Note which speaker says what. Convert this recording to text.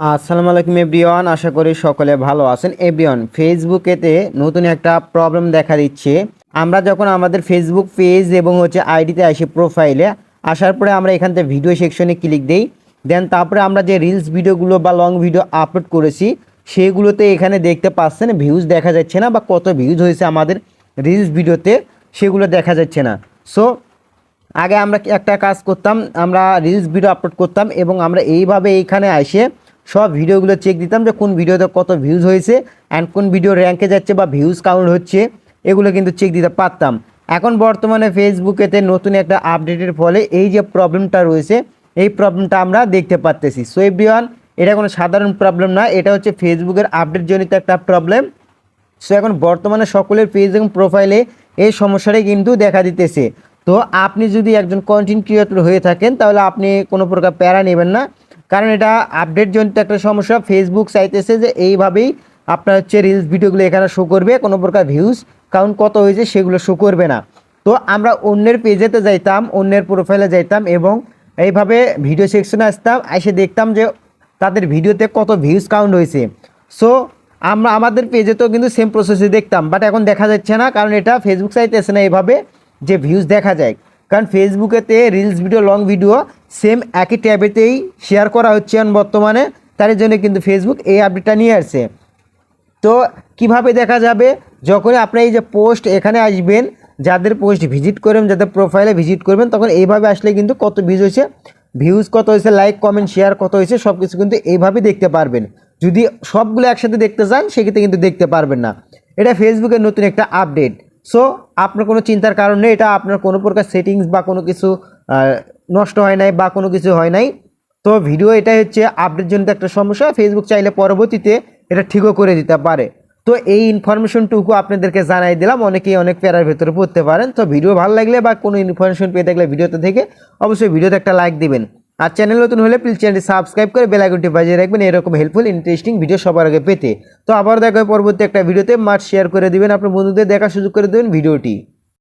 Speaker 1: আসসালামু আলাইকুম এভরিওয়ান, আশা করি সকলে ভালো আছেন। এভরিওয়ান, ফেসবুকেতে নতুন একটা প্রবলেম দেখা দিচ্ছে। আমরা যখন আমাদের ফেসবুক পেজ এবং হচ্ছে আইডিতে আসি প্রোফাইলে, আসার পরে আমরা এখান থেকে ভিডিও সেকশনে ক্লিক দেই। দেন তারপরে আমরা যে রিলস ভিডিওগুলো বা লং ভিডিও আপলোড করেছি, সেগুলোতে এখানে দেখতে পাচ্ছেন ভিউজ দেখা যাচ্ছে না বা কত ভিউজ হয়েছে আমাদের রিলস ভিডিওতে, সেগুলো দেখা যাচ্ছে না। সো আগে আমরা একটা কাজ করতাম, আমরা রিলস ভিডিও আপলোড করতাম এবং আমরা এইভাবে এইখানে এসে সব ভিডিওগুলো চেক দিতাম যে কোন ভিডিওতে কত ভিউজ হয়েছে অ্যান্ড কোন ভিডিও র্যাঙ্কে যাচ্ছে বা ভিউজ কাউন্ট হচ্ছে, এগুলো কিন্তু চেক দিতে পারতাম। এখন বর্তমানে ফেসবুকেতে নতুন একটা আপডেটের ফলে এই যে প্রবলেমটা রয়েছে, এই প্রবলেমটা আমরা দেখতে পারতেছি। সো এভরিওয়ান এটা কোনো সাধারণ প্রবলেম না, এটা হচ্ছে ফেসবুকের আপডেট জনিত একটা প্রবলেম সো এখন বর্তমানে সকলের ফেসবুক প্রোফাইলে এই সমস্যাটাই কিন্তু দেখা দিতেছে। তো আপনি যদি একজন কন্টেন্ট ক্রিয়েটর হয়ে থাকেন, তাহলে আপনি কোনো প্রকার প্যারা নেবেন না। কারণ এটা আপডেট জনিত একটা সমস্যা। ফেসবুক চাইতেছে যে এইভাবেই আপনার হচ্ছে রিলস ভিডিওগুলো এখানে শো করবে, কোনো প্রকার ভিউজ কাউন্ট কত হয়েছে সেগুলো শো করবে না। তো আমরা অন্যের পেজেতে যাইতাম, অন্যের প্রোফাইলে যাইতাম এবং এইভাবে ভিডিও সেকশনে আসতাম, এসে দেখতাম যে তাদের ভিডিওতে কত ভিউজ কাউন্ট হয়েছে। সো আমরা, আমাদের পেজে তো কিন্তু সেম প্রসেসে দেখতাম বাট এখন দেখা যাচ্ছে না, কারণ এটা ফেসবুক চাইতেছে না এভাবে যে ভিউজ দেখা যায়। কারণ ফেসবুকেতে reels video long video same একই ট্যাবেতেই শেয়ার করা হচ্ছে এখন বর্তমানে। তার জন্য কিন্তু ফেসবুক এই আপডেটটা নিয়ে আসছে। তো কীভাবে দেখা যাবে? যখনই আপনি এই যে পোস্ট এখানে আসবেন, যাদের পোস্ট ভিজিট করবেন, যাদের প্রোফাইলে ভিজিট করবেন, তখন এইভাবে আসলে কিন্তু কত ভিউজ হয়েছে ভিউজ কত হয়েছে লাইক কমেন্ট শেয়ার কত হয়েছে সব কিছু কিন্তু এইভাবে দেখতে পারবেন। যদি সবগুলো একসাথে দেখতে চান, সেক্ষেত্রে কিন্তু দেখতে পারবেন না। এটা ফেসবুকের নতুন একটা আপডেট সো আপনার কোনো চিন্তার কারণ নেই, এটা আপনার কোনো প্রকার সেটিংস বা কোনো কিছু নষ্ট হয় নাই বা কোনো কিছু হয় নাই। তো ভিডিও এটাই হচ্ছে আপডেট জনিত একটা সমস্যা। ফেসবুক চাইলে পরবর্তীতে এটা ঠিকও করে দিতে পারে। তো এই ইনফরমেশনটুকু আপনাদেরকে জানাই দিলাম। অনেকেই অনেক প্যারার ভেতরে পড়তে পারেন। তো ভিডিও ভালো লাগলে বা কোনো ইনফরমেশন পেয়ে থাকলে ভিডিওতে থেকে অবশ্যই ভিডিওতে একটা লাইক দিবেন। আর চ্যানেল নতুন হলে প্লিজ চ্যানেলটি সাবস্ক্রাইব করে বেল আইকনটি বাজিয়ে রাখবেন। এরকম হেল্পফুল ইন্টারেস্টিং ভিডিও সবার আগে পেতে। তো আবার দেখা হবে পরবর্তী একটা ভিডিওতে মাঠ শেয়ার করে দিবেন। আপনার বন্ধুদের দেখার সুযোগ করে দেবেন ভিডিওটি